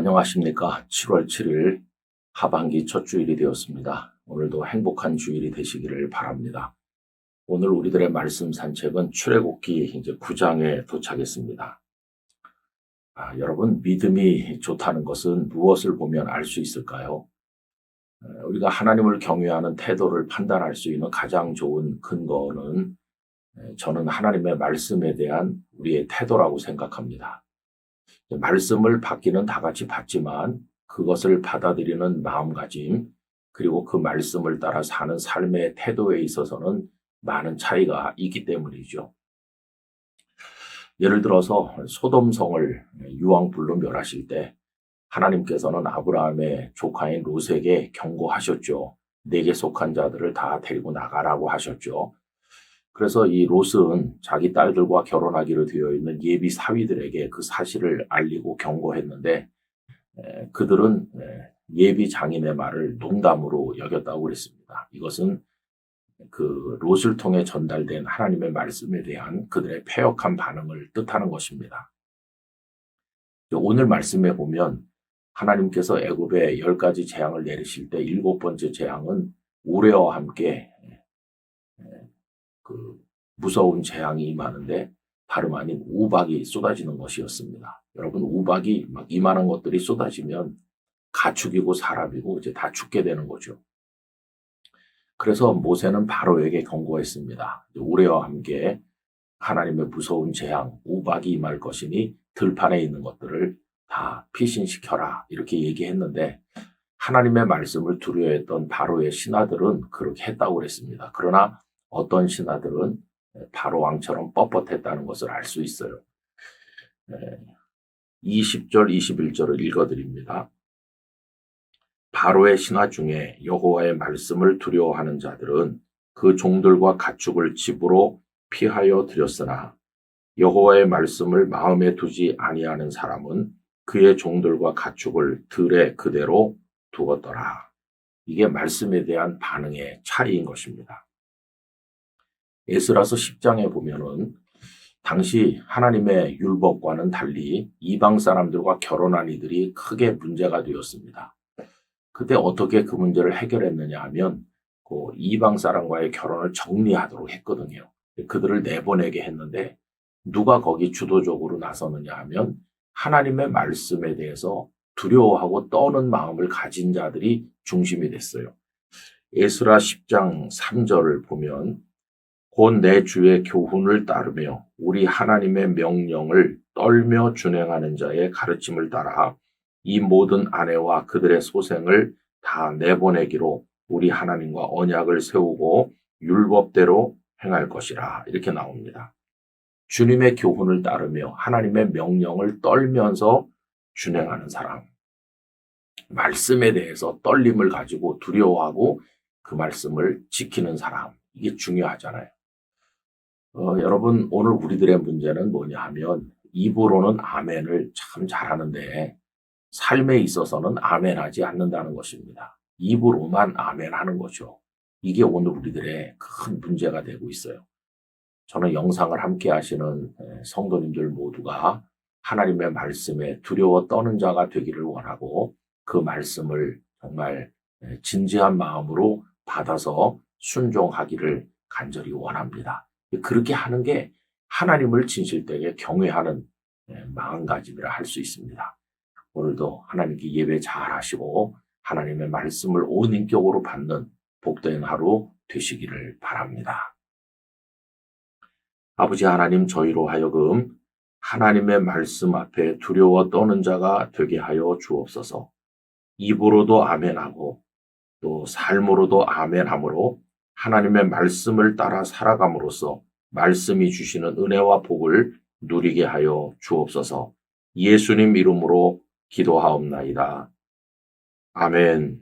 안녕하십니까. 7월 7일 하반기 첫 주일이 되었습니다. 오늘도 행복한 주일이 되시기를 바랍니다. 오늘 우리들의 말씀 산책은 출애굽기 이제 9장에 도착했습니다. 아, 여러분 믿음이 좋다는 것은 무엇을 보면 알 수 있을까요? 어, 우리가 하나님을 경외하는 태도를 판단할 수 있는 가장 좋은 근거는 에, 저는 하나님의 말씀에 대한 우리의 태도라고 생각합니다. 말씀을 받기는 다 같이 받지만 그것을 받아들이는 마음가짐, 그리고 그 말씀을 따라 사는 삶의 태도에 있어서는 많은 차이가 있기 때문이죠. 예를 들어서 소돔성을 유황불로 멸하실 때 하나님께서는 아브라함의 조카인 롯에게 경고하셨죠. 내게 속한 자들을 다 데리고 나가라고 하셨죠. 그래서 이 롯은 자기 딸들과 결혼하기로 되어 있는 예비 사위들에게 그 사실을 알리고 경고했는데 에, 그들은 에, 예비 장인의 말을 농담으로 여겼다고 그랬습니다. 이것은 그 롯을 통해 전달된 하나님의 말씀에 대한 그들의 폐역한 반응을 뜻하는 것입니다. 오늘 말씀에 보면 하나님께서 애굽에 열 가지 재앙을 내리실 때 일곱 번째 재앙은 우레와 함께 그 무서운 재앙이 임하는데 다름 아닌 우박이 쏟아지는 것이었습니다. 여러분 우박이 막 이만한 것들이 쏟아지면 가축이고 사람이고 이제 다 죽게 되는 거죠. 그래서 모세는 바로에게 경고했습니다. 우레와 함께 하나님의 무서운 재앙, 우박이 임할 것이니 들판에 있는 것들을 다 피신시켜라 이렇게 얘기했는데 하나님의 말씀을 두려워했던 바로의 신하들은 그렇게 했다고 그랬습니다. 그러나 어떤 신하들은 바로 왕처럼 뻣뻣했다는 것을 알 수 있어요. 20절, 21절을 읽어드립니다. 바로의 신하 중에 여호와의 말씀을 두려워하는 자들은 그 종들과 가축을 집으로 피하여 들였으나 여호와의 말씀을 마음에 두지 아니하는 사람은 그의 종들과 가축을 들에 그대로 두었더라. 이게 말씀에 대한 반응의 차이인 것입니다. 에스라서 10장에 보면은 당시 하나님의 율법과는 달리 이방 사람들과 결혼한 이들이 크게 문제가 되었습니다. 그때 어떻게 그 문제를 해결했느냐 하면 그 이방 사람과의 결혼을 정리하도록 했거든요. 그들을 내보내게 했는데 누가 거기 주도적으로 나서느냐 하면 하나님의 말씀에 대해서 두려워하고 떠는 마음을 가진 자들이 중심이 됐어요. 에스라 10장 3절을 보면 곧 내 주의 교훈을 따르며 우리 하나님의 명령을 떨며 준행하는 자의 가르침을 따라 이 모든 아내와 그들의 소생을 다 내보내기로 우리 하나님과 언약을 세우고 율법대로 행할 것이라 이렇게 나옵니다. 주님의 교훈을 따르며 하나님의 명령을 떨면서 준행하는 사람. 말씀에 대해서 떨림을 가지고 두려워하고 그 말씀을 지키는 사람. 이게 중요하잖아요. 어, 여러분, 오늘 우리들의 문제는 뭐냐 하면 입으로는 아멘을 참 잘하는데 삶에 있어서는 아멘하지 않는다는 것입니다. 입으로만 아멘하는 거죠. 이게 오늘 우리들의 큰 문제가 되고 있어요. 저는 영상을 함께 하시는 성도님들 모두가 하나님의 말씀에 두려워 떠는 자가 되기를 원하고 그 말씀을 정말 진지한 마음으로 받아서 순종하기를 간절히 원합니다. 그렇게 하는 게 하나님을 진실되게 경외하는 마음가짐이라 할 수 있습니다. 오늘도 하나님께 예배 잘 하시고 하나님의 말씀을 온 인격으로 받는 복된 하루 되시기를 바랍니다. 아버지 하나님 저희로 하여금 하나님의 말씀 앞에 두려워 떠는 자가 되게 하여 주옵소서. 입으로도 아멘하고 또 삶으로도 아멘함으로 하나님의 말씀을 따라 살아감으로써 말씀이 주시는 은혜와 복을 누리게 하여 주옵소서. 예수님 이름으로 기도하옵나이다. 아멘.